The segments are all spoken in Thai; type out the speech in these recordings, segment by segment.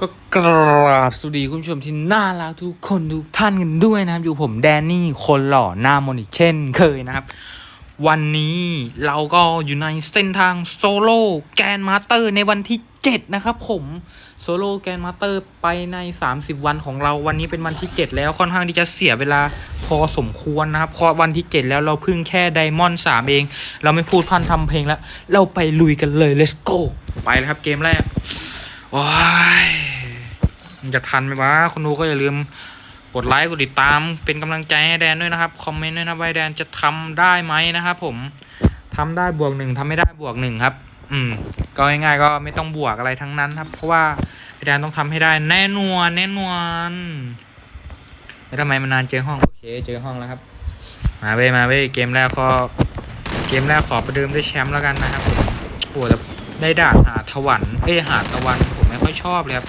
ก็กราบสวัสดีคุณผู้ชมที่น่ารักทุกคนทุกท่านกันด้วยนะครับ อยู่ผมแดนนี่คนหล่อหน้ามนอีกเช่นเคยนะครับ วันนี้เราก็อยู่ในเส้นทางโซโล่แกนมาสเตอร์ในวันที่ 7 นะครับผมโซโล่แกนมาสเตอร์ไปใน 30 วันของเราวันนี้เป็นวันที่ 7 แล้วค่อนข้างที่จะเสียเวลาพอสมควรนะครับเพราะวันที่ 7 แล้วเราเพิ่งแค่ไดมอนด์3เอง เราไม่พูดพันทำเพลงแล้ว เราไปลุยกันเลย let's go ไปเลยครับเกมแรกว้าย จะทันไหมวะคนดูก็อย่าลืมกดไลค์กดติดตามเป็นกำลังใจให้แดนด้วยนะครับคอมเมนต์ด้วยนะว่าแดนจะทำได้ไหมนะครับผมทำได้บวกหนึ่งทำไม่ได้บวกหนึ่งครับ อืม ก็ง่ายๆก็ไม่ต้องบวกอะไรทั้งนั้นครับ เพราะว่าแดนต้องทำให้ได้แน่นอนแน่นอนแล้วทำไมมันนานเจอห้องโอเค เจอห้องแล้วครับ มาเว้มาเว้เกมแรกก็เกมแรกขอประเดิมด้วยแชมป์แล้วกันนะครับผมโอ้แต่ได้ด่าหาดถวันเอ้หาตะวันผมไม่ค่อยชอบเลยครับ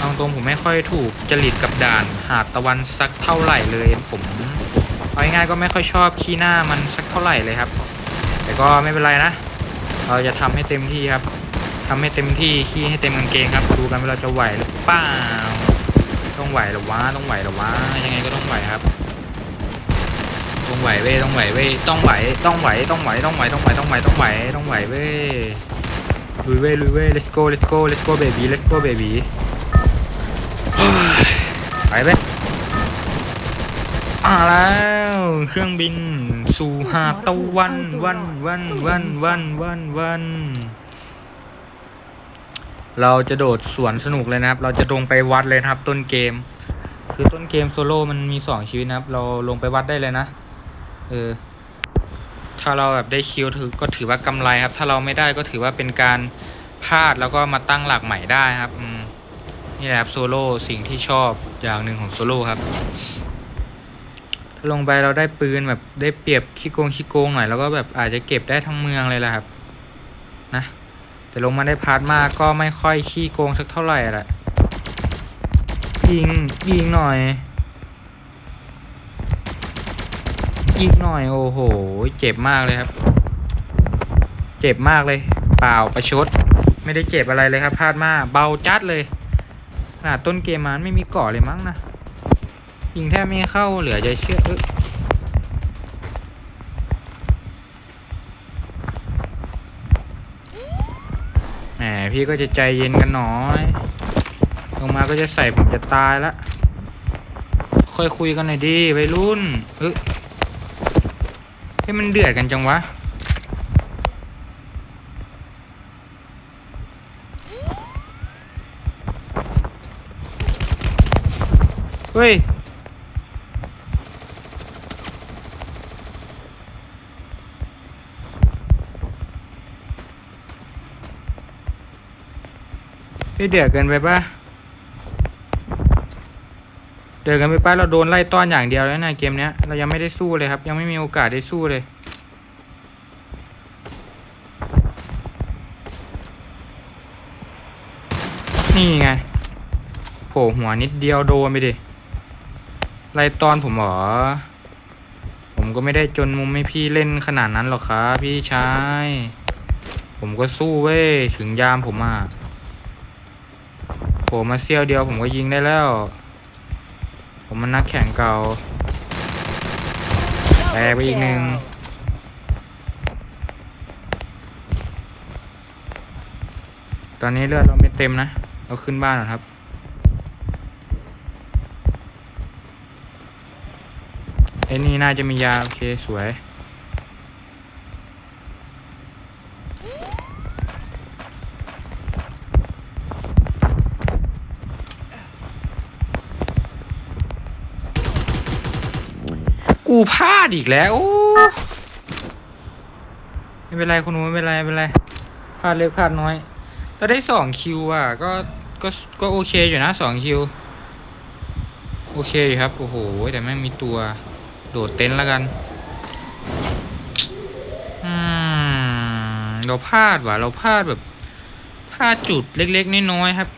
เอาตรงผมไม่ค่อยถูกจริตกับด่านหาดตะวันสักเท่าไหร่เลยผมเอาง่ายๆก็ไม่ค่อยชอบขี้หน้ามันสักเท่าไหร่เลยครับ แต่ก็ไม่เป็นไรนะ เราจะทำให้เต็มที่ครับทำให้เต็มที่ขี้ให้เต็มกางเกงครับ ดูกันว่าเราจะไหวหรือเปล่าต้องไหวหรอวะต้องไหวหรอวะยังไงก็ต้องไหวครับต้องไหวเว้ยต้องไหวเว้ยต้องไหวต้องไหวต้องไหวต้องไหวต้องไหวต้องไหวต้องไหวต้องไหวเว้ยลุยเว้ยลุยเว้ย let's go let's go let's go baby let's go baby ไปเว้ยมาแล้วเครื่องบินสู่หาดตะวันวันวันวันวันวันวันเราจะโดดสวนสนุกเลยนะครับ เราจะลงไปวัดเลยนะครับ ต้นเกม คือต้นเกมโซโล่มันมีสองชีวิตนะครับ เราลงไปวัดได้เลยนะ เออ ถ้าเราแบบได้คิวถือก็ถือว่ากำไรครับ ถ้าเราไม่ได้ก็ถือว่าเป็นการพลาดแล้วก็มาตั้งหลักใหม่ได้ครับอื นี่แหละครับโซโล่สิ่งที่ชอบอย่างหนึ่งของโซโล่ครับ ถ้าลงไปเราได้ปืนแบบได้เปรียบขี้โกงขี้โกงหน่อยแล้วก็แบบอาจจะเก็บได้ทั้งเมืองเลยแหละครับ นะแต่ลงมาได้พาร์ทมากก็ไม่ค่อยขี้โกงสักเท่าไหร่แหละยิงยิงหน่อยอีกหน่อยโอ้โห เจ็บมากเลยครับ เจ็บมากเลย เปล่าประชด ไม่ได้เจ็บอะไรเลยครับพลาดมากเบาจัดเลย ขนาดต้นเกมมันไม่มีเกาะเลยมั้งนะยิงแทบไม่เข้าเหลือจะเชื่อเอยแหมพี่ก็จะใจเย็นกันหน่อยลงมาก็จะใส่ผมจะตายละค่อยคุยกันหน่อยดิวัยรุ่นเอยให้มันเดือดกันจังวะ เฮ้ยเฮ้ยเดือดเกินไปปะเดือดกันไปปะเราโดนไล่ต้อนอย่างเดียวแล้วนะเกมเนี้ย เรายังไม่ได้สู้เลยครับ ยังไม่มีโอกาสได้สู้เลยนี่ไงโผล่หัวนิดเดียวโดนไปดิ ไล่ตอนผมเหรอ ผมก็ไม่ได้จนมุมให้พี่เล่นขนาดนั้นหรอกครับพี่ชาย ผมก็สู้เว้ย ถึงยามผมอะผล่มาเสี้ยวเดียวผมก็ยิงได้แล้ว ผมมันนักแข่งเก่าแตกไปอีกหนึ่งตอนนี้เลือดเราไม่เต็มนะ เราขึ้นบ้านก่อนครับ ไอ้นี่น่าจะมียา โอเคสวย กูพลาดอีกแล้ว ไม่เป็นไรคุณหนูไม่เป็นไรไม่เป็นไรพลาดเล็กพลาดน้อยถ้าได้สองคิวอะ ก็ก็ก็โอเคอยู่นะสองคิว โอเคอยู่ครับ โอ้โห แต่ไม่มีตัว โดดเต็นท์แล้วกันอืมเราพลาดว่ะเราพลาดแบบพลาดจุดเล็กๆน้อยๆครับ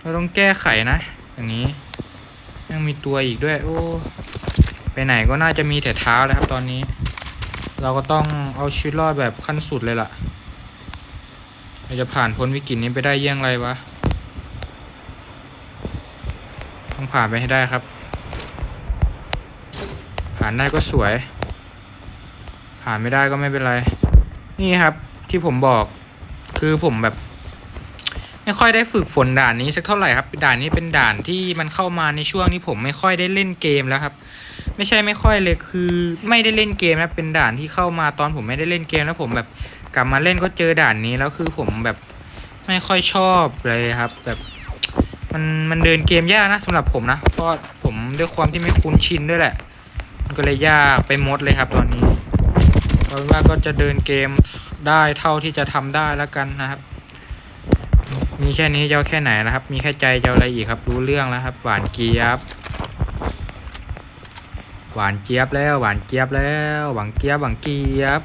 เราต้องแก้ไขนะอย่างนี้ ยังมีตัวอีกด้วย โอ้ไปไหนก็น่าจะมีแต่เท้าเลยครับตอนนี้ เราก็ต้องเอาชีวิตรอดแบบขั้นสุดเลยล่ะเราจะผ่านพ้นวิกฤตนี้ไปได้เยี่ยงไรวะ ต้องผ่านไปให้ได้ครับ ผ่านได้ก็สวย ผ่านไม่ได้ก็ไม่เป็นไร นี่ครับที่ผมบอกคือผมแบบ ไม่ค่อยได้ฝึกฝนด่านนี้สักเท่าไหร่ครับ ด่านนี้เป็นด่านที่มันเข้ามาในช่วงที่ผมไม่ค่อยได้เล่นเกมแล้วครับ ไม่ใช่ไม่ค่อยเลยคือ ไม่ได้เล่นเกมนะเป็นด่านที่เข้ามาตอนผมไม่ได้เล่นเกมแล้วผมแบบกลับมาเล่นก็เจอด่านนี้แล้วคือผมแบบไม่ค่อยชอบเลยครับ แบบมันมันเดินเกมยากนะสำหรับผมนะเพราะผมด้วยความที่ไม่คุ้นชินด้วยแหละ ก็เลยยากไปหมดเลยครับตอนนี้เอาเป็นว่าก็จะเดินเกมได้เท่าที่จะทำได้แล้วกันนะครับ มีแค่นี้จะเอาแค่ไหนนะครับ มีแค่ใจจะเอาอะไรอีกครับ รู้เรื่องแล้วครับ หวานเกี๊ยบ หวานเจี๊ยบแล้ว หวานเจี๊ยบแล้วหวานเกี๊ยบหวานเกี๊ยบ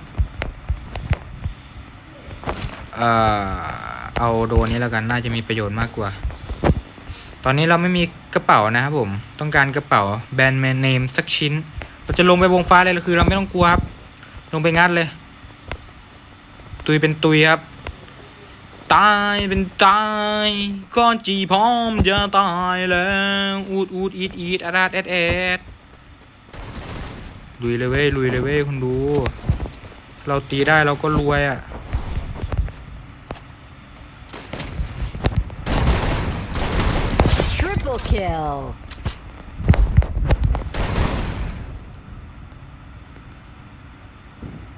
เอ่อเอาโดนนี้แล้วกันน่าจะมีประโยชน์มากกว่า ตอนนี้เราไม่มีกระเป๋านะครับผม ต้องการกระเป๋าแบรนด์แมนเนมสักชิ้น เราจะลงไปวงฟ้าเลยคือ เราไม่ต้องกลัวครับ ลงไปงัดเลย ตุยเป็นตุยครับ ตายเป็นตายก็จีพร้อมจะตายแล้วอูดอูดอีดอีดอาดาดแอดแอดลุยเลยเว้ยลุยเลยเว้ยคุณดู เราตีได้เราก็รวยอะ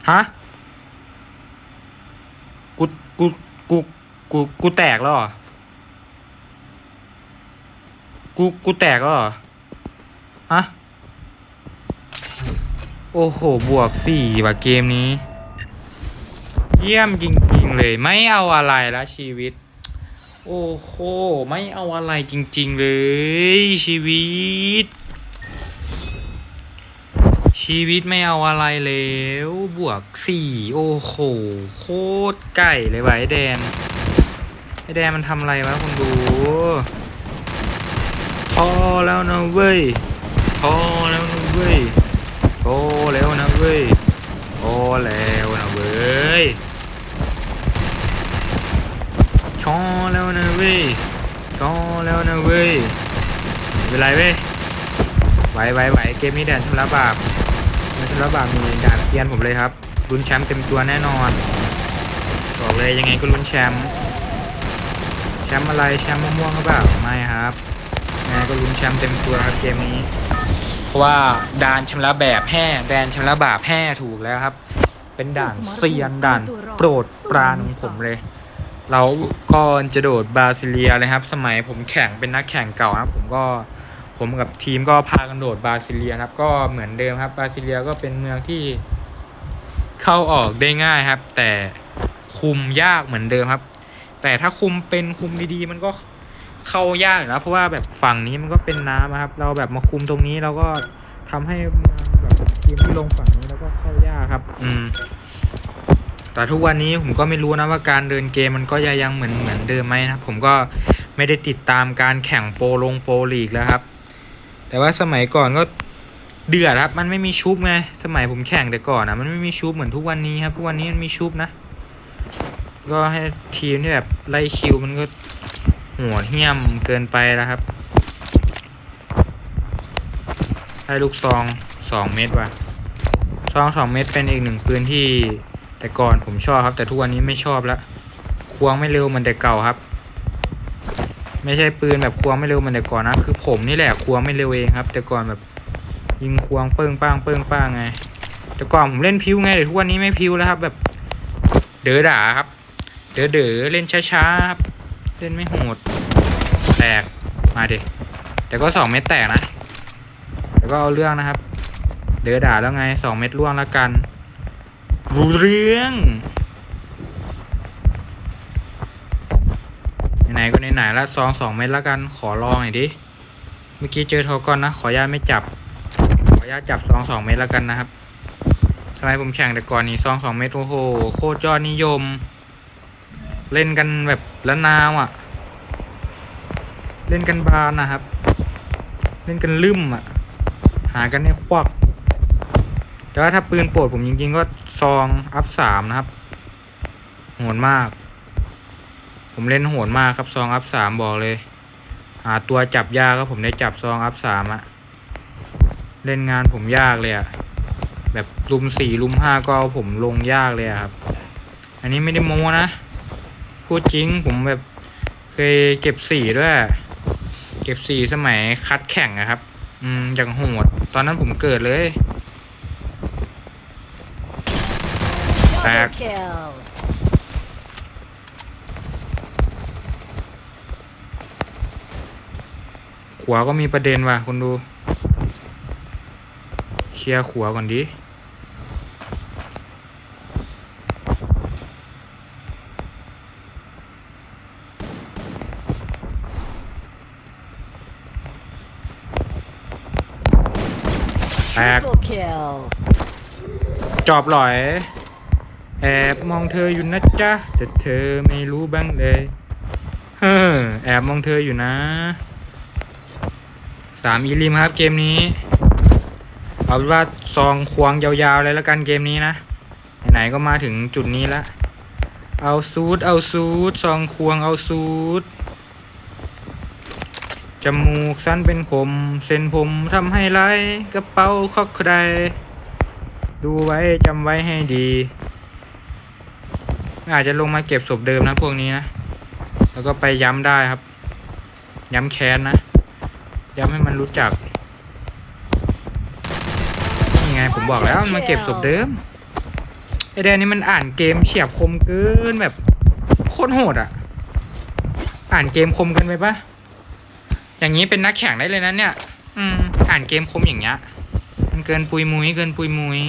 ฮะ กู กู กู กู กูแตกแล้วกู กูแตกแล้วฮะ โอ้โห บวกสี่ว่ะเกมนี้ เยี่ยมจริงๆเลย ไม่เอาอะไรละชีวิต โอ้โห ไม่เอาอะไรจริง ๆ เลยชีวิต ชีวิตไม่เอาอะไรแล้วบวกสี่โอ้โหโคตรไก่เลยวะไอแดนไอแดนมันทำอะไรวะคุณดู พอแล้วนะเว้ย พอแล้วนะเว้ยพอแล้วนะเว้ยพอแล้วนะเว้ยชอแล้วนะเว้ยชอแล้วนะเว้ยเป็นไรเว้ยไหวไหวไหวเกมนี้แดนชำระบาป ชำระบาปมีด่านเตียนผมเลยครับลุ้นแชมป์เต็มตัวแน่นอนบอกเลยยังไงก็ลุ้นแชมป์แชมป์อะไรแชมป์มะม่วงหรือเปล่าไม่ครับยังไงก็ลุ้นแชมป์เต็มตัวครับเกมนี้ เพราะว่าด่านชำระแบบแห่แดนชำระบาปแห่ถูกแล้วครับ เป็นด่านเซียนด่านโปรดปรานของผมเลยเราก่อนจะโดดบาซิเลียเลยครับ สมัยผมแข่งเป็นนักแข่งเก่านะครับ ผมก็ ผมกับทีมก็พากันโดดบราซิเลียครับ ก็เหมือนเดิมครับบราซิเลียก็เป็นเมืองที่เข้าออกได้ง่ายครับ แต่คุมยากเหมือนเดิมครับ แต่ถ้าคุมเป็นคุมดีๆ มันก็เข้ายากอยู่นะเพราะว่าแบบฝั่งนี้มันก็เป็นน้ำครับ เราแบบมาคุมตรงนี้เราก็ทำให้เมืองแบบทีมที่ลงฝั่งนี้แล้วก็เข้ายากครับ อืม แต่ทุกวันนี้ผมก็ไม่รู้นะว่าการเดินเกมมันก็ยังเหมือนเหมือนเดิมไหมนะครับผมก็ไม่ได้ติดตามการแข่งโปรลงโปรลีกแล้วครับ แต่ว่าสมัยก่อนก็เดือดครับ มันไม่มีชุบไง สมัยผมแข่งแต่ก่อนนะมันไม่มีชุบเหมือนทุกวันนี้ครับทุกวันนี้มันมีชุบนะ ก็ให้ทีมที่แบบไล่คิวมันก็หัวเหี้ยมเกินไปแล้วครับให้ลูกซองสองเม็ดว่ะซองสองเม็ดเป็นอีกหนึ่งปืนที่แต่ก่อนผมชอบครับ แต่ทุกวันนี้ไม่ชอบล้วควงไม่เร็วเหมือนแต่เก่าครับ ไม่ใช่ปืนแบบควงไม่เร็วเหมือนแต่ก่อนนะ คือผมนี่แหละควงไม่เร็วเองครับ แต่ก่อนแบบยิงควงเปิ้งป้างเปิ้งป้างไง แต่ก่อนผมเล่นพิวไงแต่ทุกวันนี้ไม่พิวแล้วครับ แบบเด๋อด่าครับ เด๋อเด๋อเล่นช้าๆครับเล่นไม่โหดแตกมาดิแต่ก็สองเม็ดแตกนะแต่ก็เอาเรื่องนะครับ เด๋อด่าแล้วไงสองเม็ดล่วงแล้วกันรู้เรื่อง ไหนๆก็ไหนๆแล้วซองสองเม็ดแล้วกันขอลองหน่อยดิเมื่อกี้เจอโทก่อนนะ ขออนุญาตไม่จับ ขออนุญาตจับซองสองเม็ดแล้วกันนะครับทำไมผมแข่งแต่ก่อนนี่ซองสองเม็ดโอ้โหโคตรยอดนิยม เล่นกันแบบละนาวอะ เล่นกันบานนะครับ เล่นกันลืมอะ หากันให้ควักแต่ว่าถ้าปืนโปรดผมจริงๆก็ซองอัพสามนะครับโหดมาก ผมเล่นโหดมากครับซองอัพสามบอกเลย หาตัวจับยากครับผมได้จับซองอัพสามอะเล่นงานผมยากเลยอะแบบลุมสี่ลุมห้าก็เอาผมลงยากเลยอะครับ อันนี้ไม่ได้โม้นะ พูดจริงผมแบบเคยเก็บสี่ด้วย เก็บสี่สมัยคัดแข่งอะครับ อืมอย่างโหด ตอนนั้นผมเกิดเลยแตก ขวาก็มีประเด็นว่ะคุณดู เคลียร์ขวาก่อนดิแตกจอบหลอย แอบมองเธออยู่นะจ๊ะ แต่เธอไม่รู้บ้างเลย เฮ้อแอบมองเธออยู่นะ สามอีลิมครับเกมนี้ เอาเป็นว่าซองควงยาวๆเลยแล้วกันเกมนี้นะ ไหนๆก็มาถึงจุดนี้ล้วเอาซูดเอาซูดซองควงเอาซูดจมูกสั้นเป็นคมเส้นผมทำให้ไรกระเป๋าคอกใคร ดูไว้จำไว้ให้ดี อาจจะลงมาเก็บศพเดิมนะพวกนี้นะ แล้วก็ไปย้ำได้ครับ ย้ำแค้นนะ ย้ำให้มันรู้จักนี่ไงผมบอกแล้วมันมาเก็บศพเดิมไอแดนนี่มันอ่านเกมเฉียบคมเกินแบบโคตรโหดอะ อ่านเกมคมเกินไปปะอย่างนี้เป็นนักแข่งได้เลยนะเนี่ย อืม อ่านเกมคมอย่างเงี้ย มันเกินปุยมุยเกินปุยมุย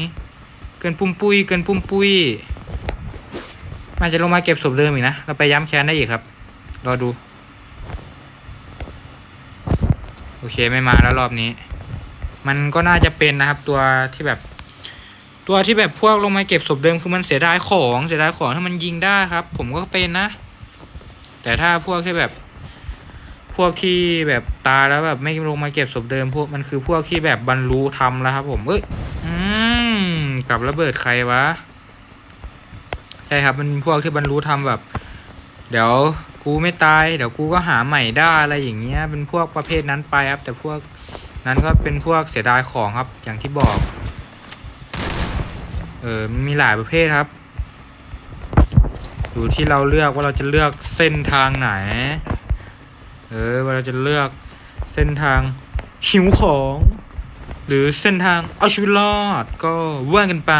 เกินปุ้มปุยเกินปุ้มปุยมันจะลงมาเก็บศพเดิมอีกนะ เราไปย้ำแค้นได้อีกครับ รอดู โอเคไม่มาแล้วรอบนี้ มันก็น่าจะเป็นนะครับ ตัวที่แบบ ตัวที่แบบพวกลงมาเก็บศพเดิมคือมันเสียดายของเสียดายของถ้ามันยิงได้ครับ ผมก็เป็นนะ แต่ถ้าพวกที่แบบ พวกที่แบบตายแล้วแบบไม่ลงมาเก็บศพเดิม พวกมันคือพวกที่แบบบรรลุทำแล้วครับ ผมเอ้ยอืมกับระเบิดใครวะใช่ครับมันพวกที่บรรลุทำแบบ เดี๋ยว กูไม่ตายเดี๋ยวกูก็หาใหม่ได้อะไรอย่างเงี้ย เป็นพวกประเภทนั้นไปครับ แต่พวกนั้นก็เป็นพวกเสียดายของครับ อย่างที่บอก เออมีหลายประเภทครับ อยู่ที่เราเลือกว่าเราจะเลือกเส้นทางไหน เออว่าเราจะเลือกเส้นทางหิวของ หรือเส้นทางเอาชีวิตรอดก็ว่ากันไป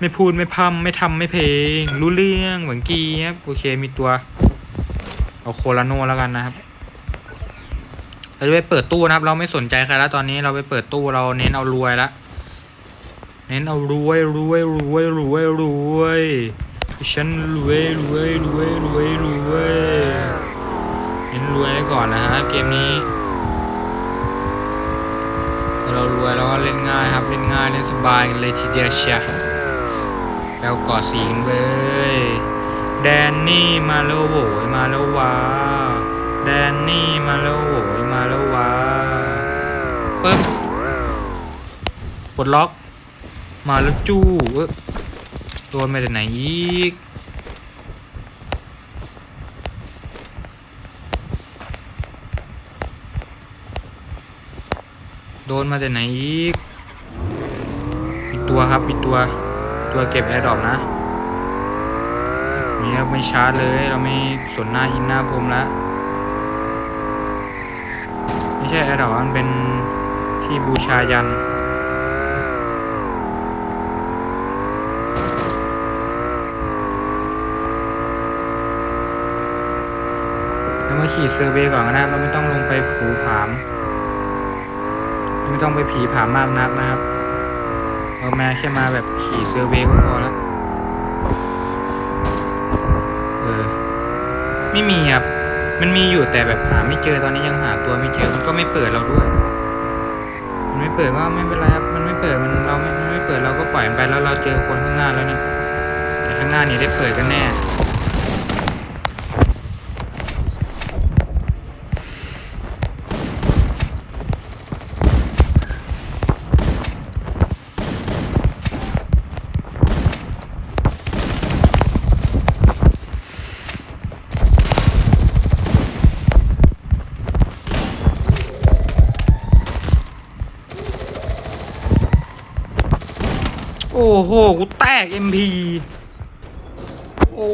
ไม่พูดไม่พร่ำไม่ทำไม่เพลง รู้เรื่องหวังกีครับโอเคมีตัว เอาโคลาโนแล้วกันนะครับเราจะไปเปิดตู้นะครับ เราไม่สนใจใครแล้วตอนนี้เราไปเปิดตู้เราเน้นเอารวยละเน้นเอารวยรวยรวยรวยรวยฉันรวยรวยรวยรวยรวยเน้นรวยไว้ก่อนนะฮะเกมนี้เรารวยแล้วก็เล่นง่ายครับเล่นง่ายเล่นสบายเลยทีเดียวเชีย แล้วกอสิงเบยแดนนี่มาแล้วโหยมาแล้ววาแดนนี่มาแล้วโหยมาแล้ววาปึ๊บปลดล็อก มาแล้วจู้เอ้ยโดนมาจากไหนอีกโดนมาจากไหนอีกปิดตัวครับปิดตัว ตัวเก็บแอร์ดรอปนะนี่เราไม่ชาร์จเลยเราไม่สนหน้าหินหน้าพรมแล้วไม่ใช่แอร์ดรอปมันเป็นที่บูชายันแล้วมาขี่เซอร์เวย์ก่อนก็นะเราไม่ต้องลงไปผูผาม ไม่ต้องไปผีผามากนักนะครับ เราแม่แค่มาแบบขี่เซอร์เวย์ก็พอแล้วเออ ไม่มีครับ มันมีอยู่แต่แบบหาไม่เจอตอนนี้ยังหาตัวไม่เจอ มันก็ไม่เปิดเราด้วย มันไม่เปิดก็ไม่เป็นไรครับ มันไม่เปิดมันเราไม่มันไม่เปิดเราก็ปล่อยมันไปแล้วเราเจอคนข้างหน้าแล้วเนี่แต่ข้างหน้านี่ได้เปิดกันแน่ กูแตก MP โอ้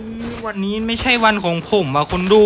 ยวันนี้ไม่ใช่วันของผมอะคนดู